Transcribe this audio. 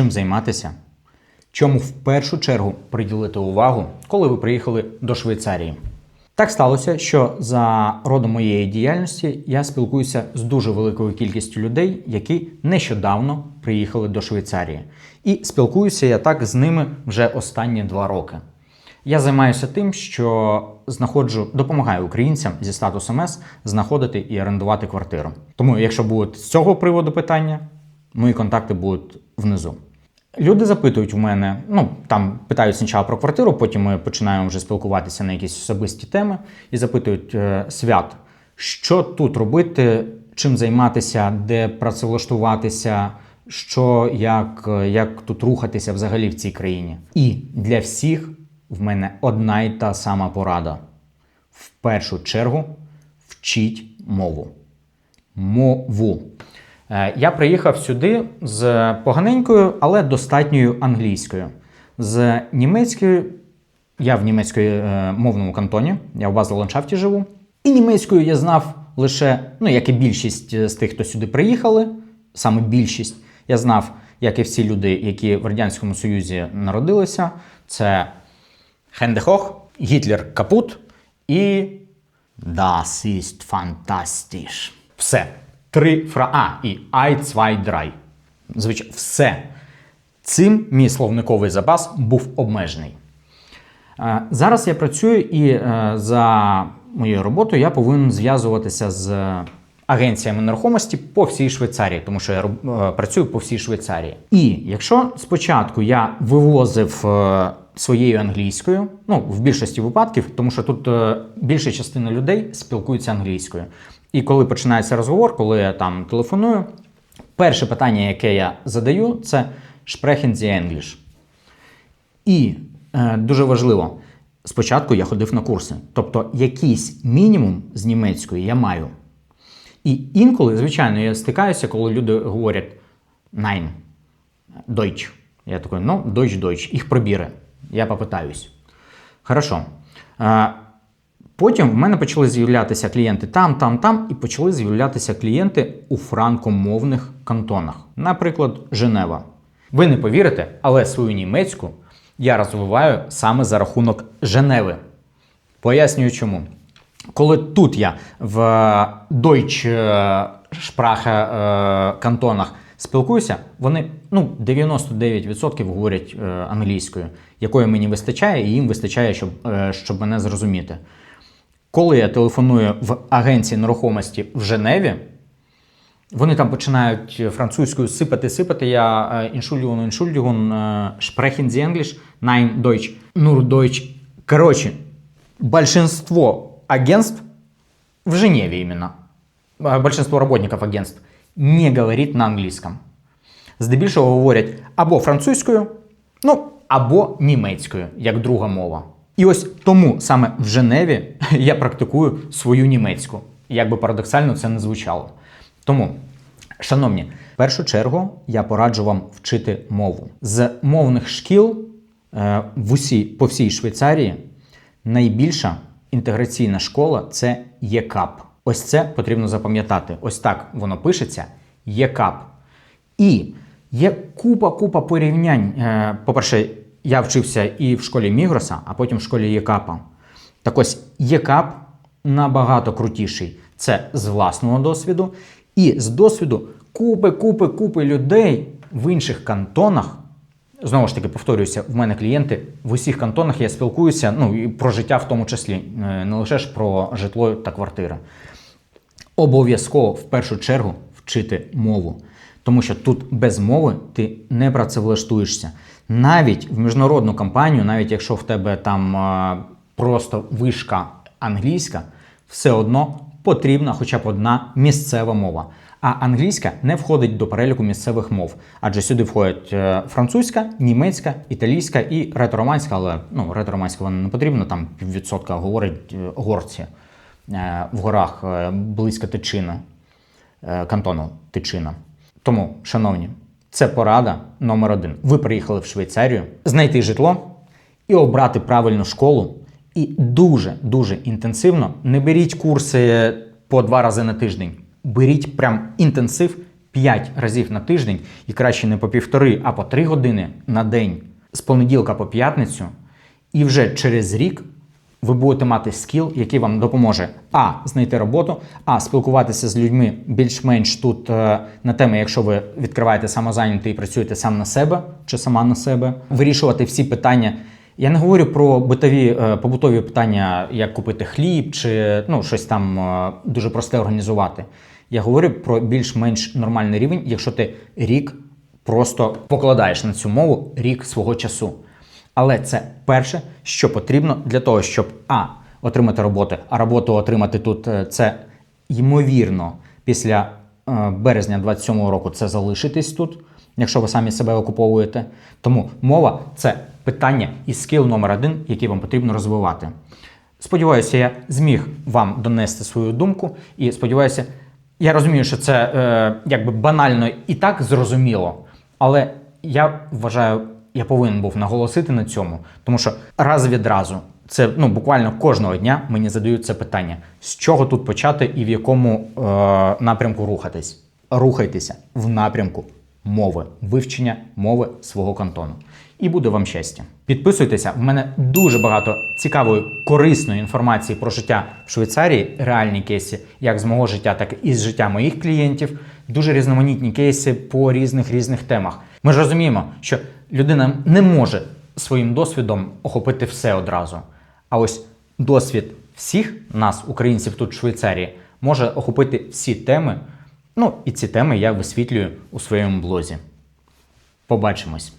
чим займатися, чому в першу чергу приділити увагу, коли ви приїхали до Швейцарії. Так сталося, що за родом моєї діяльності я спілкуюся з дуже великою кількістю людей, які нещодавно приїхали до Швейцарії. І спілкуюся я так з ними вже останні два роки. Я займаюся тим, що знаходжу, допомагаю українцям зі статусом С знаходити і орендувати квартиру. Тому, якщо будуть з цього приводу питання, мої контакти будуть внизу. Люди запитують в мене, ну там питають спочатку про квартиру, потім ми починаємо вже спілкуватися на якісь особисті теми і запитують «Е, свят, що тут робити, чим займатися, де працевлаштуватися, що як, е, як тут рухатися взагалі в цій країні. І для всіх в мене одна й та сама порада: в першу чергу вчіть мову мову. Е, Я приїхав сюди з поганенькою, але достатньою англійською. З німецькою, я в німецькомовному кантоні, я в Базел-ландшафті живу. І німецькою я знав лише, ну як і більшість е, з тих, хто сюди приїхали, саме більшість, я знав, як і всі люди, які в Радянському Союзі народилися, це Хендехох, Гітлер капут і Das ist fantastisch. Все. Три фра А і I, zwei, drei. Звичайно, все. Цим мій словниковий запас був обмежений. Е, Зараз я працюю і е, за моєю роботою я повинен зв'язуватися з агенціями нерухомості по всій Швейцарії, тому що я е, працюю по всій Швейцарії. І якщо спочатку я вивозив е, своєю англійською, ну в більшості випадків, тому що тут е, більша частина людей спілкуються англійською. І коли починається розговор, коли я там телефоную, перше питання, яке я задаю, це «Sprechen Sie English?» І е, дуже важливо, спочатку я ходив на курси, тобто якийсь мінімум з німецької я маю. І інколи, звичайно, я стикаюся, коли люди говорять Nein, Deutsch. Я такий, ну, Deutsch, Deutsch, їх пробіри. Я попитаюсь. Хорошо. Е, Потім в мене почали з'являтися клієнти там, там, там, і почали з'являтися клієнти у франкомовних кантонах, наприклад, Женева. Ви не повірите, але свою німецьку я розвиваю саме за рахунок Женеви. Пояснюю чому. Коли тут я в Deutsch е, Sprache е, кантонах спілкуюся, вони ну, 99% говорять е, англійською, якої мені вистачає, і їм вистачає, щоб, е, щоб мене зрозуміти. Коли я телефоную в агенції нерухомості в Женеві, вони там починають французькою сипати, сипати. Я е, Entschuldigung, е, sprechen Sie English? Nein, Deutsch. Nur Deutsch. Короче, большинство агентств в Женеве именно, э, большинство работников агентств не говорит на англійському. Здебільшого говорять або французькою, ну або німецькою, як друга мова. І ось тому саме в Женеві я практикую свою німецьку, як би парадоксально це не звучало. Тому, шановні, в першу чергу я пораджу вам вчити мову. З мовних шкіл е, в усій, по всій Швейцарії найбільша інтеграційна школа це ЄКАП. Ось це потрібно запам'ятати. Ось так воно пишеться ЄКАП. І є купа-купа порівнянь. Е, По-перше, я вчився і в школі Мігроса, а потім в школі ЄКАПа. Так ось ЄКАП набагато крутіший. Це з власного досвіду. І з досвіду купи, купи, купи людей в інших кантонах. Знову ж таки, повторююся, в мене клієнти в усіх кантонах я спілкуюся, ну і про життя в тому числі, е, не лише ж про житло та квартири. Обов'язково в першу чергу вчити мову. Тому що тут без мови ти не працевлаштуєшся. Навіть в міжнародну компанію, навіть якщо в тебе там е, просто вишка англійська, все одно потрібна хоча б одна місцева мова. А англійська не входить до переліку місцевих мов, адже сюди входять е, французька, німецька, італійська і ретроманська, але ну, ретроманська вона не потрібна, там піввідсотка говорить е, горці в горах близько Тичина, кантону Тичина. Тому, шановні, це порада номер один. Ви приїхали в Швейцарію, знайти житло і обрати правильну школу. І дуже дуже інтенсивно не беріть курси по два рази на тиждень. Беріть прям інтенсив 5 разів на тиждень, і краще не по півтори, а по 3 години на день з понеділка по п'ятницю, і вже через рік ви будете мати скіл, який вам допоможе а. знайти роботу, а спілкуватися з людьми більш-менш тут е, на теми, якщо ви відкриваєте самозайнятий і працюєте сам на себе чи сама на себе, вирішувати всі питання. Я не говорю про битові е, побутові питання, як купити хліб чи ну, щось там е, дуже просте організувати. Я говорю про більш-менш нормальний рівень, якщо ти рік просто покладаєш на цю мову рік свого часу. Але це перше, що потрібно для того, щоб а. отримати роботу, а роботу отримати тут е, це ймовірно після е, березня 27-го року це залишитись тут, якщо ви самі себе окуповуєте. Тому мова це питання і скіл номер один, який вам потрібно розвивати. Сподіваюся, я зміг вам донести свою думку, і сподіваюся, я розумію, що це е, якби банально і так зрозуміло, але я вважаю, я повинен був наголосити на цьому, тому що раз від разу, це ну буквально кожного дня мені задають це питання: з чого тут почати і в якому е, напрямку рухатись. Рухайтеся в напрямку мови, вивчення мови свого кантону. І буде вам щастя. Підписуйтеся, в мене дуже багато цікавої, корисної інформації про життя в Швейцарії, реальні кейси, як з мого життя, так і з життя моїх клієнтів. Дуже різноманітні кейси по різних різних темах. Ми ж розуміємо, що людина не може своїм досвідом охопити все одразу. А ось досвід всіх нас, українців тут в Швейцарії, може охопити всі теми. Ну і ці теми я висвітлюю у своєму блозі. Побачимось!